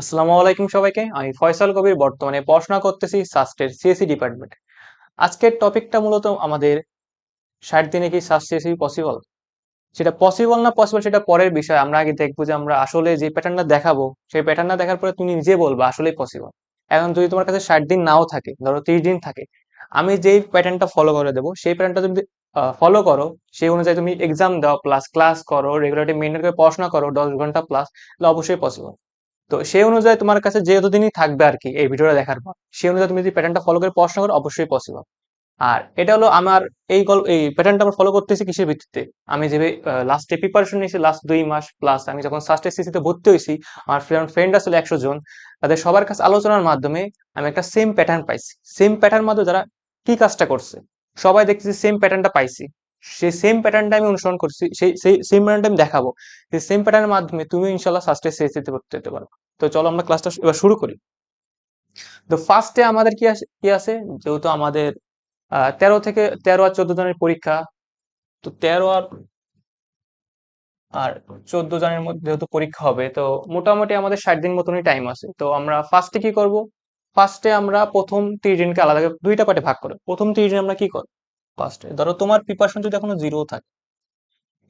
আসসালামু আলাইকুম সবাইকে। আমি ফয়সাল কবির, বর্তমানে পড়াশোনা করতেছি সাস্টের সিএসসি ডিপার্টমেন্ট আজকের টপিকটা মূলত আমাদের ষাট দিনে কি সাস্ট সিএসসি পসিবল সেটা পসিবল না পসিবল সেটা পরের বিষয়। আমরা আগে দেখব যে আমরা আসলে যে প্যাটার্নটা দেখাবো, সেই প্যাটার্নটা দেখার পরে তুমি নিজে বলবা আসলেই পসিবল এখন যদি তোমার কাছে ষাট দিন নাও থাকে, ধরো তিরিশ দিন থাকে, আমি যেই প্যাটার্নটা ফলো করে দেবো, সেই প্যাটার্নটা যদি ফলো করো, সেই অনুযায়ী তুমি এক্সাম দাও প্লাস ক্লাস করো রেগুলারলি মেনটেন করে পড়াশোনা করো, দশ ঘণ্টা প্লাস তাহলে অবশ্যই পসিবল তো সেই অনুযায়ী তোমার কাছে যে যতদিনই থাকবে আর কি এই ভিডিওটা দেখার পর, সেই অনুযায়ী তুমি যদি প্যাটার্নটা ফলো করে পড়াশোনা করো, অবশ্যই পসিবল আর এটা হলো আমার এই গল্প, এই প্যাটার্নটা আমরা ফলো করতেছি কিসের ভিত্তিতে? আমি যে লাস্টে প্রিপারেশন নিয়েছি লাস্ট দুই মাস প্লাস আমি যখন ফার্স্ট সিসিতে ভর্তি হয়েছি, আমার ফ্রেন্ড আসলে একশো জন, তাদের সবার কাছে আলোচনার মাধ্যমে আমি একটা সেম প্যাটার্ন পাইছি। সেম প্যাটার্ন মাধ্যমে যারা কি কাজটা করছে? সবাই দেখতেছি সেম প্যাটার্নটা পাইছি। সেই সেম প্যাটার্নটা আমি অনুসরণ করছি, সেই সেই সেম প্যাটার্নটা আমি দেখাবো। সেই সেম প্যাটার্নের মাধ্যমে তুমি ইনশাল্লাহ ফার্স্টে সিএসসিতে ভর্তি হতে পারো। তো চলো আমরা ক্লাসটা এবার শুরু করি। তো ফার্স্টে আমাদের কি আছে কি আছে? যেহেতু আমাদের তেরো থেকে, তেরো আর চোদ্দ জনের পরীক্ষা, তো তেরো আর আর চোদ্দ জনের মধ্যে যেহেতু পরীক্ষা হবে, তো মোটামুটি আমাদের ষাট দিন মতনই টাইম আছে। তো আমরা ফার্স্টে কি করব? ফার্স্টে আমরা প্রথম তিরিশ দিনকে আলাদা দুইটা পার্টে ভাগ করে। প্রথম তিরিশ দিন আমরা কি করব ফার্স্টে ধরো তোমার প্রিপারেশন যদি এখনও জিরো থাকে,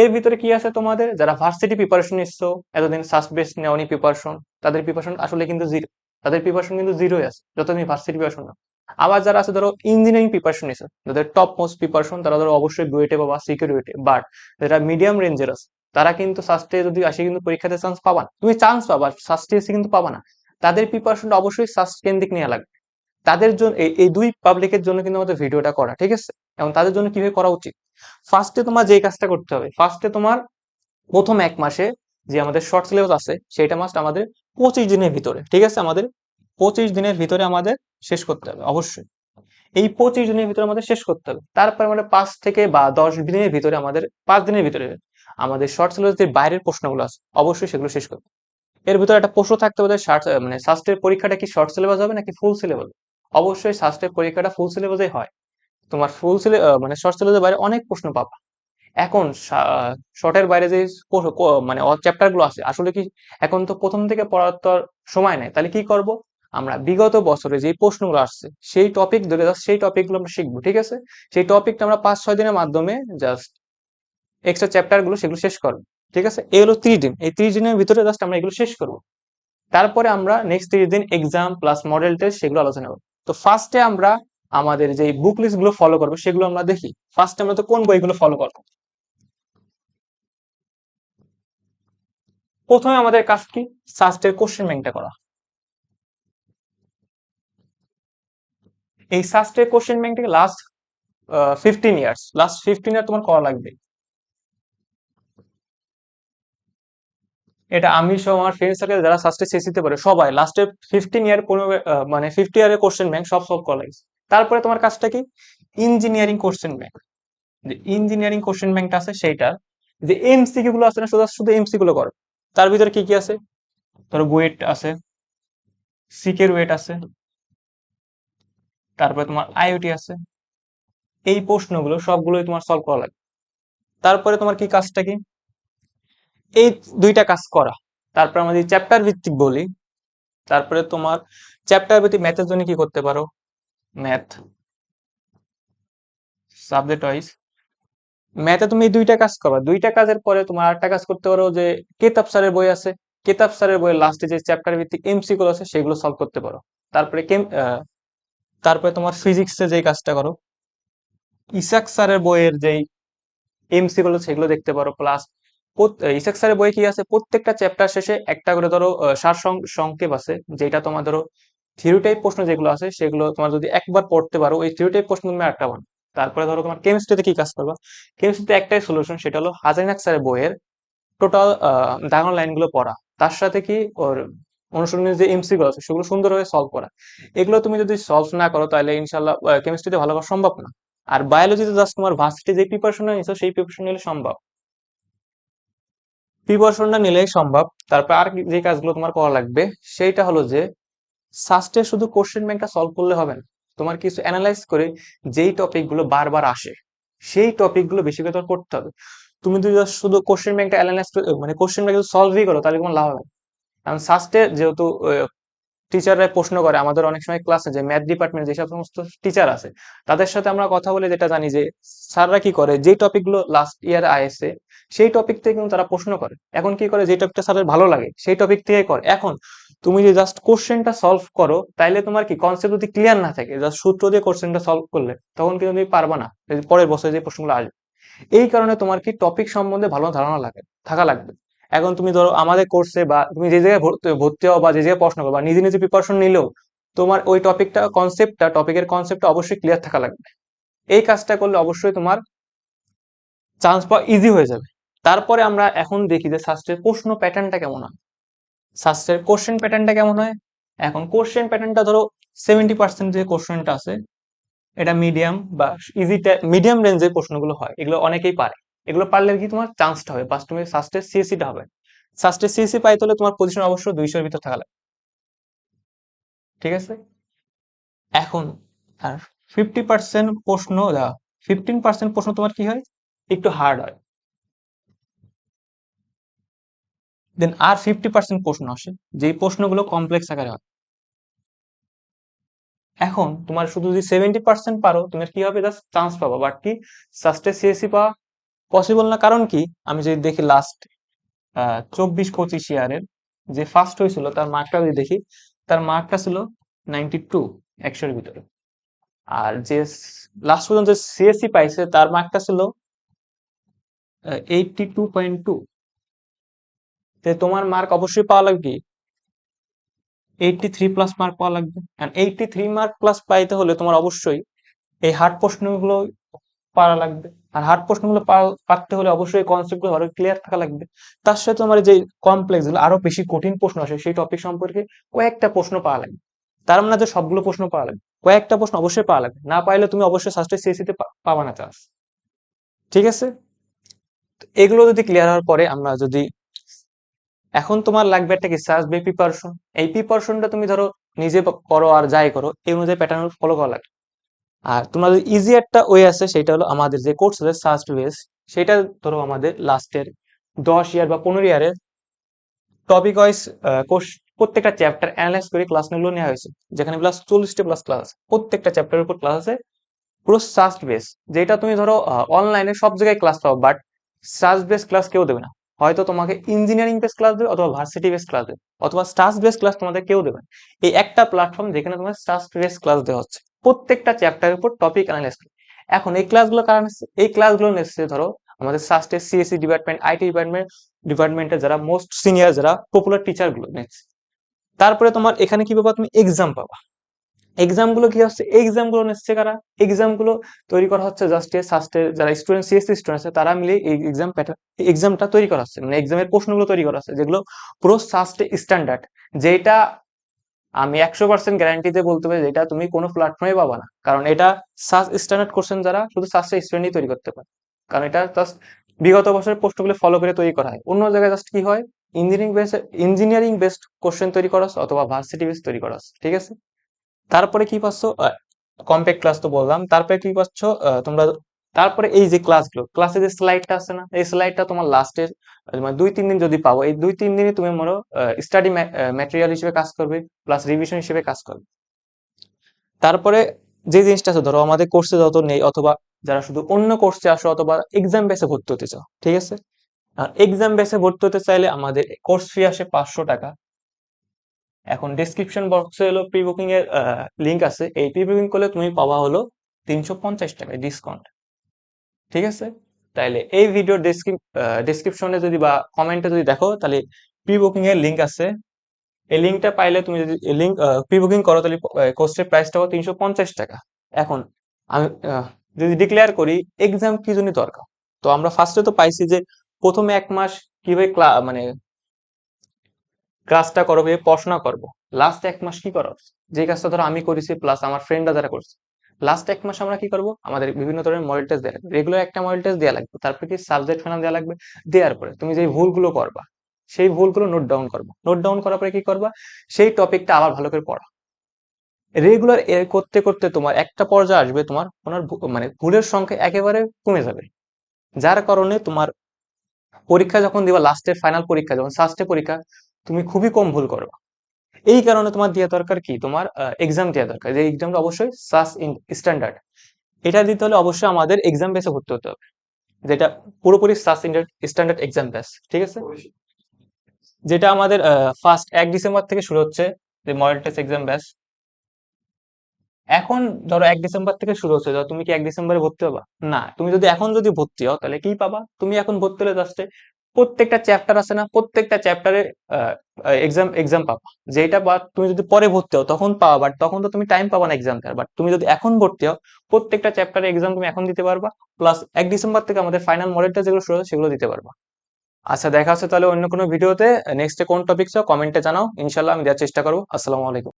এর ভিতরে কি আছে তোমাদের? যারা ভার্সিটি প্রিপারেশন নিচ্ছো, এতদিন সাস্ট বেস নেওয়ানি প্রিপারেশন তাদের প্রিপারেশন আসলে কিন্তু জিরো তাদের প্রিপারেশন কিন্তু জিরোই আছে যতদিন ভার্সিটি প্রিপারেশন না আবার যারা আছে, ধরো ইঞ্জিনিয়ারিং প্রিপারেশন নিচ্ছে, যাদের টপ মোস্ট প্রিপারেশন তারা ধরো অবশ্যই বুয়েটে বা সিকিউরিটি বাট যারা মিডিয়াম রেঞ্জের আছে, তারা কিন্তু সাস্টে যদি আসে, কিন্তু পরীক্ষাতে চান্স পাবা না। তুমি চান্স পাবা সাস্টে এসে কিন্তু পাবা না। তাদের প্রিপারেশনটা অবশ্যই সাস্ট কেন্দ্রিক নেওয়া লাগবে। তাদের জন্য এই দুই পাবলিকের জন্য কিন্তু আমাদের ভিডিওটা করা, ঠিক আছে? এবং তাদের জন্য কীভাবে করা উচিত? ফার্স্টে তোমার যে কাজটা করতে হবে ফার্স্টে তোমার প্রথম এক মাসে যে আমাদের শর্ট সিলেবাস আছে সেটা মাস্ট আমাদের পঁচিশ দিনের ভিতরে, ঠিক আছে? আমাদের পঁচিশ দিনের ভিতরে আমাদের শেষ করতে হবে, অবশ্যই। এই পঁচিশ দিনের ভিতরে আমাদের শেষ করতে হবে। তারপরে আমাদের পাঁচ থেকে বা দশ দিনের ভিতরে আমাদের, পাঁচ দিনের ভিতরে আমাদের শর্ট সিলেবাস যে বাইরের প্রশ্নগুলো আছে, অবশ্যই সেগুলো শেষ করতে এর ভিতরে একটা প্রশ্ন থাকতে হবে মানে সাস্টের পরীক্ষাটা কি শর্ট সিলেবাস হবে নাকি ফুল সিলেবাস অবশ্যই সাস্টের পরীক্ষাটা ফুল সিলেবাসে হয়। তোমার ফুল সিলে মানে শর্ট সিলেবাসের বাইরে অনেক প্রশ্ন পাবা। এখন শর্টের বাইরে যে মানে চ্যাপ্টারগুলো আছে, আসলে কি এখন তো প্রথম থেকে পড়ার তো সময় নেই, তাহলে কি করব? আমরা বিগত বছরে যে প্রশ্নগুলো আসছে, সেই টপিক ধরে জাস্ট সেই টপিকগুলো আমরা শিখব, ঠিক আছে? সেই টপিকটা আমরা পাঁচ, ছয় দিনের মাধ্যমে জাস্ট এক্সট্রা চ্যাপ্টারগুলো সেগুলো শেষ করব, ঠিক আছে? এই হলো ত্রিশ দিন, এই ত্রিশ দিনের ভিতরে জাস্ট আমরা এগুলো শেষ করব। তারপরে আমরা নেক্সট ত্রিশ দিন এক্সাম প্লাস মডেল টেস্ট সেগুলো আলোচনা করব। তো ফার্স্টে আমরা আমাদের যে বুক লিস্টগুলো ফলো করব সেগুলো আমরা দেখি। ফার্স্ট আমরা তো কোন বইগুলো ফলো করব? প্রথমে আমাদের কাজ কি? সাস্টের কোশ্চেন ব্যাংকটা করা। এই সাস্টের question ব্যাংকটাকে last fifteen years last fifteen year তোমার করা লাগবে। এটা আমি সব আমার ফ্রেন্ড সার্কেল যারা সাস্টে শেষ দিতে পারে সবাই লাস্টে ফিফটিন ইয়ার মানে ফিফটি ইয়ারের কোশ্চেন ব্যাংক সব সলভ করা লাগছে তারপরে তোমার কাজটা কি? ইঞ্জিনিয়ারিং কোশ্চেন ব্যাংক যে ইঞ্জিনিয়ারিং কোশ্চেন ব্যাংকটা আছে সেইটার যে এমসিকিউ গুলো আছে না, শুধু শুধু এমসি গুলো করো। তার ভিতরে কি কি আছে? ধরো ওয়েট আছে সিকের ওয়েট আছে, তারপরে তোমার আইওটি আছে। এই প্রশ্নগুলো সবগুলোই তোমার সলভ করা লাগবে। তারপরে তোমার কি কাজটা কি? এই দুইটা কাজ করা। তারপর আমাদের চ্যাপ্টার ভিত্তিক বলি। তারপরে তোমার চ্যাপ্টার ভিত্তিক ম্যাথের জন্য কি করতে পারো? ম্যাথ সাবজেক্ট ওয়াইজ ম্যাথে তুমি দুইটা কাজ করবা। দুইটা কাজের পরে তোমার আরেকটা কাজ করতে পারো যে, কেতাব স্যারের বই আছে। কেতাব স্যারের বইয়ের লাস্টে যে চ্যাপ্টার ভিত্তিক এমসি গুলো আছে, সেগুলো সলভ করতে পারো। তারপরে তারপরে তোমার ফিজিক্সে যে কাজটা করো, ইসাক স্যারের বইয়ের যেই এমসি গুলো সেগুলো দেখতে পারো। প্লাস ইসাক স্যারের বই কি আছে? প্রত্যেকটা চ্যাপ্টার শেষে একটা করে ধরো সার সংক্ষেপ আছে যেটা তোমার ধরো থিওরি টাইপ প্রশ্ন যেগুলো আছে, সেগুলো তোমার যদি একবার পড়তে পারো, ওই থিওরি টাইপ প্রশ্ন তুমি একটা বানো তারপরে ধরো তোমার কেমিস্ট্রিতে কি কাজ করবা? কেমিস্ট্রিতে একটাই সলিউশন সেটা হলো হাজারিনাক স্যারের বইয়ের টোটাল ডায়গোনাল লাইনগুলো পড়া। তার সাথে কি ওর অনুসরণীয় যে এমসি গুলো আছে, সেগুলো সুন্দরভাবে সলভ করা। এগুলো তুমি যদি সলভ না করো, তাহলে ইনশাল্লাহ কেমিস্ট্রিতে ভালো করা সম্ভব না। আর বায়োলজিতে জাস্ট তোমার ভার্সিটি যে প্রিপারেশন নিয়েছো সেই প্রিপারেশন নিলে সম্ভব। প্রিপারেশনটা নিলেই সম্ভব। তারপর আর যে কাজগুলো তোমার করা লাগবে, সেইটা হলো যে সাস্টে শুধু কোশ্চেন ব্যাংকটা সলভ করলে হবে না। তোমার কিছু অ্যানালাইজ করে যেই টপিকগুলো বারবার আসে, সেই টপিকগুলো বেশি করে তোমার হবে। তুমি যদি শুধু কোশ্চেন ব্যাংকটা অ্যানালাইজ মানে কোশ্চেন ব্যাংক যদি সলভই করো, তাহলে কোনো লাভ হবে কারণ সাস্টে যেহেতু টিচাররা প্রশ্ন করে, আমাদের অনেক সময় ক্লাসে যে ম্যাথ ডিপার্টমেন্ট যেসব সমস্ত টিচার আছে, তাদের সাথে আমরা কথা বলে যেটা জানি যে, স্যাররা কি করে যে টপিকগুলো লাস্ট ইয়ার আইএসএ সেই টপিক থেকে কিন্তু তারা প্রশ্ন করে। এখন কি করে যে টপিকটা স্যারের ভালো লাগে, সেই টপিক থেকে করে। এখন তুমি যে জাস্ট কোশ্চেনটা সলভ করো, তাইলে তোমার কি কনসেপ্ট যদি ক্লিয়ার না থাকে জাস্ট সূত্র দিয়ে কোশ্চেনটা সলভ করলে, তখন কিন্তু তুমি পারবা না পরের বছরে যে প্রশ্নগুলো আসবে। এই কারণে তোমার কি টপিক সম্বন্ধে ভালো ধারণা লাগে, থাকা লাগবে। এখন তুমি ধরো আমাদের কোর্সে বা তুমি যে জায়গায় ভর্তি হও বা যে জায়গায় প্রশ্ন করো বা নিজে নিজে প্রিপারেশন নিলেও, তোমার ওই টপিকটা কনসেপ্টটা টপিকের কনসেপ্টটা অবশ্যই ক্লিয়ার থাকা লাগবে। এই কাজটা করলে অবশ্যই তোমার চান্স পাওয়া ইজি হয়ে যাবে। তারপরে আমরা এখন দেখি যে শাস্ত্রের প্রশ্ন প্যাটার্নটা কেমন হয়। শাস্ত্রের কোশ্চেন প্যাটার্নটা কেমন হয়? এখন কোশ্চেন প্যাটার্নটা ধরো সেভেন্টি পার্সেন্ট যে কোশ্চেনটা আছে, এটা মিডিয়াম বা ইজি মিডিয়াম রেঞ্জের প্রশ্নগুলো হয়। এগুলো অনেকেই পারে। এগুলো পারলে কি তোমার চান্সটা হবে? ফার্স্ট তুমি সাস্টের সিএসিটা হবে। সাস্টের সিএসি পাইতে হলে তোমার পজিশন অবশ্যই দুইশোর ভিতর থাকা লাগবে। ঠিক আছে? এখন আর ফিফটি পার্সেন্ট প্রশ্ন ফিফটিন পার্সেন্ট প্রশ্ন তোমার কি হয়? একটু হার্ড হয়। দেন আর ফিফটি পার্সেন্ট প্রশ্ন আসে, যেই প্রশ্নগুলো কমপ্লেক্স আকারে হয়। এখন তোমার শুধু যদি সেভেন্টি পার্সেন্ট পারো, তোমার কি হবে? জাস্ট চান্স পাবো। বাট কি? সাস্টে সিএসি পাওয়া পসিবল না। কারণ কি? আমি যদি দেখি লাস্ট চব্বিশ পঁচিশ ইয়ারের যে ফার্স্ট হয়েছিল, তার মার্কটা যদি দেখি, তার মার্কটা ছিল নাইনটি টু একশোর ভিতরে। আর যে লাস্ট পর্যন্ত সিএসসি পাইছে, তার মার্কটা ছিল এইটটি টু পয়েন্ট টু তোমার মার্ক অবশ্যই পাওয়া লাগবে এইটটি থ্রি প্লাস মার্ক পাওয়া লাগবে। এইটটি থ্রি মার্ক প্লাস পাইতে হলে তোমার অবশ্যই এই হার্ড প্রশ্নগুলো পারা লাগবে। আর হার্ড প্রশ্নগুলো পারতে হলে অবশ্যই কনসেপ্টগুলো আরও ক্লিয়ার থাকা লাগবে। তার সাথে তোমার যে কমপ্লেক্সগুলো, আরও বেশি কঠিন প্রশ্ন আসে, সেই টপিক সম্পর্কে কয়েকটা প্রশ্ন পাওয়া লাগবে। তার মানে যে সবগুলো প্রশ্ন পাওয়া লাগবে। কয়েকটা প্রশ্ন অবশ্যই পাওয়া লাগবে। না পাইলে তুমি অবশ্যই সাস্টে সিএসিতে পাবা না চান্স ঠিক আছে? এগুলো যদি ক্লিয়ার হওয়ার পরে আমরা যদি এখন তোমার লাগবে একটা কি সার্চ বে প্রিপারেশন এই প্রিপারেশনটা তুমি ধরো নিজে করো আর যাই করো, এই অনুযায়ী প্যাটার্ন ফলো করা লাগবে। আর তোমাদের ইজি একটা ওয়ে আছে, সেটা হলো আমাদের যে কোর্স আছে সার্চ বেস সেটা ধরো আমাদের লাস্টের দশ ইয়ার বা পনেরো ইয়ারের টপিক ওয়াইজ কোর্স প্রত্যেকটা চ্যাপ্টার অ্যানালাইজ করে ক্লাসগুলো নেওয়া হয়েছে। যেখানে প্লাস চল্লিশটা প্লাস ক্লাস আছে। প্রত্যেকটা চ্যাপ্টারের উপর ক্লাস আছে পুরো সার্চ বেস যেটা তুমি ধরো অনলাইনে সব জায়গায় ক্লাস পাও বাট সার্চ বেস ক্লাস কেউ দেবে না। হয়তো তোমাকে ইঞ্জিনিয়ারিং বেস ক্লাস দেবে অথবা ভার্সিটি বেস ক্লাস দেবে, অথবা স্টার্স বেস ক্লাস তোমাদের কেউ দেবে এই একটা প্ল্যাটফর্ম যেখানে তোমার স্টার্স বেস ক্লাস দেওয়া হচ্ছে। প্রত্যেকটা চ্যাপ্টারের উপর টপিক অ্যানালাইজ করে। এখন এই ক্লাসগুলো কারণ এই ক্লাসগুলো নেচ্ছে ধরো আমাদের সাস্টে সিএসসি ডিপার্টমেন্ট আইটি ডিপার্টমেন্ট ডিপার্টমেন্টের যারা মোস্ট সিনিয়র যারা পপুলার টিচারগুলো নেচ্ছে। তারপরে তোমার এখানে কি পাবা? তুমি এক্সাম পাবা। এক্সামগুলো কি হচ্ছে? এক্সামগুলো নিচ্ছে কারা? এক্সামগুলো তৈরি করা হচ্ছে জাস্ট সাস্টে যারা স্টুডেন্ট সিএসসি স্টুডেন্ট আছে, তারা মিলে এই এক্সাম এক্সামটা তৈরি করা হচ্ছে। মানে এক্সামের প্রশ্নগুলো তৈরি করা হচ্ছে, যেগুলো পুরো সাস্টে স্ট্যান্ডার্ড যেটা আমি একশো পার্সেন্ট গ্যারান্টিতে বলতে পারি এটা তুমি কোনো প্ল্যাটফর্মে পাবা না। কারণ এটা সাস স্ট্যান্ডার্ড কোশ্চেন যারা, শুধু সাসটা স্টুডেন্টই তৈরি করতে পারে। কারণ এটা জাস্ট বিগত বছরের প্রশ্নগুলো ফলো করে তৈরি করা হয়। অন্য জায়গায় জাস্ট কি হয়? Engineering based engineering based question তৈরি করা অথবা ভার্সিটি বেস তৈরি করা ঠিক আছে? তারপরে কি পাচ্ছ? কম্প্যাক্ট ক্লাস তো বললাম। তারপরে কি পাচ্ছ? তোমরা তারপরে এই যে ক্লাসগুলো ক্লাসে যে স্লাইডটা আছে না, এই স্লাইডটা তোমার লাস্টের মানে দুই, তিন দিন যদি পাবো এই দুই, তিন দিনে তুমি মনে স্টাডি ম্যাটেরিয়াল হিসেবে কাজ করবে প্লাস রিভিশন হিসেবে কাজ করবে। তারপরে যে জিনিসটা আছে, ধরো আমাদের কোর্সে যত নেই, অথবা যারা শুধু অন্য কোর্সে আসো, অথবা এক্সাম বেসে ভর্তি হতে চাও, ঠিক আছে? আর এক্সাম বেসে ভর্তি হতে চাইলে আমাদের কোর্স ফি আসে পাঁচশো টাকা। এখন ডিসক্রিপশন বক্সে হলো প্রি বুকিং এর লিঙ্ক আছে। এই প্রি বুকিং করলে তুমি পাওয়া হলো তিনশো পঞ্চাশ টাকা ডিসকাউন্ট ঠিক আছে? তাইলে এই ভিডিওর ডেসক্রিপশনে যদি বা কমেন্টে যদি দেখো, তাহলে প্রি বুকিং এর লিঙ্ক আছে। এই লিঙ্কটা পাইলে তুমি যদি লিঙ্ক প্রি বুকিং করো, তাহলে কোর্সের প্রাইসটা হবে তিনশো পঞ্চাশ টাকা। এখন আমি যদি ডিক্লেয়ার করি এক্সাম কি জন্য দরকার? তো আমরা ফার্স্টে তো পাইছি যে প্রথমে এক মাস কীভাবে মানে ক্লাসটা করব পড়াশোনা করব। লাস্ট এক মাস কি করো? যে কাজটা ধরো আমি করেছি প্লাস আমার ফ্রেন্ডরা যারা করছে। লাস্ট এক মাস আমরা কি করব? আমাদের বিভিন্ন ধরনের মডেল টেস্ট দেওয়া লাগবে। রেগুলার একটা মডেল টেস্ট দেওয়া লাগবে। তারপরে কি সাবজেক্ট ফাইনাল দেওয়া লাগবে। দেওয়ার পরে তুমি যে ভুলগুলো করবা, সেই ভুলগুলো নোট ডাউন করব। নোট ডাউন করার পরে কি করবা? সেই টপিকটা আবার ভালো করে পড়া। রেগুলার এ করতে করতে তোমার একটা পর্যায়ে আসবে, তোমার ওনার মানে ভুলের সংখ্যা একেবারে কমে যাবে। যার কারণে তোমার পরীক্ষা যখন দিবা লাস্টের ফাইনাল পরীক্ষা, যখন সাস্টে পরীক্ষা তুমি খুবই কম ভুল করবা। এই কারণে তোমার দেওয়া দরকার কি? তোমার এক্সাম দেওয়া দরকার। যে এক্সামটা অবশ্যই সাস স্ট্যান্ডার্ড এটা দিতে হলে অবশ্যই আমাদের এক্সাম বেসে ভর্তি হতে হবে। যেটা পুরোপুরি সাস স্ট্যান্ডার্ড এক্সাম বেস ঠিক আছে? যেটা আমাদের ফার্স্ট এক ডিসেম্বর থেকে শুরু হচ্ছে যে মডেল টেস্ট এক্সাম ব্যাচ এখন ধরো এক ডিসেম্বর থেকে শুরু হচ্ছে, ধরো তুমি কি এক ডিসেম্বরে ভর্তি হবা? না। তুমি যদি এখন যদি ভর্তি হও, তাহলে কি পাবা? তুমি এখন ভর্তি হলে জাস্টে প্রত্যেকটা চ্যাপ্টার আছে না, প্রত্যেকটা চ্যাপ্টারে এক্সাম এক্সাম পাবা। যেটা বা তুমি যদি পরে ভর্তি হও, তখন পাবা বাট তখন তো তুমি টাইম পাবা না এক্সাম দেওয়ার। বাট তুমি যদি এখন ভর্তি হও, প্রত্যেকটা চ্যাপ্টারে এক্সাম তুমি এখন দিতে পারবা প্লাস এক ডিসেম্বর থেকে আমাদের ফাইনাল মডেলটা যেগুলো শুরু হবে সেগুলো দিতে পারবা। আচ্ছা দেখা হচ্ছে তাহলে অন্য কোনো ভিডিওতে নেক্সটে কোন টপিক চাও কমেন্টে জানাও। ইনশাল্লাহ আমি দেওয়ার চেষ্টা করব। আসসালামু আলাইকুম।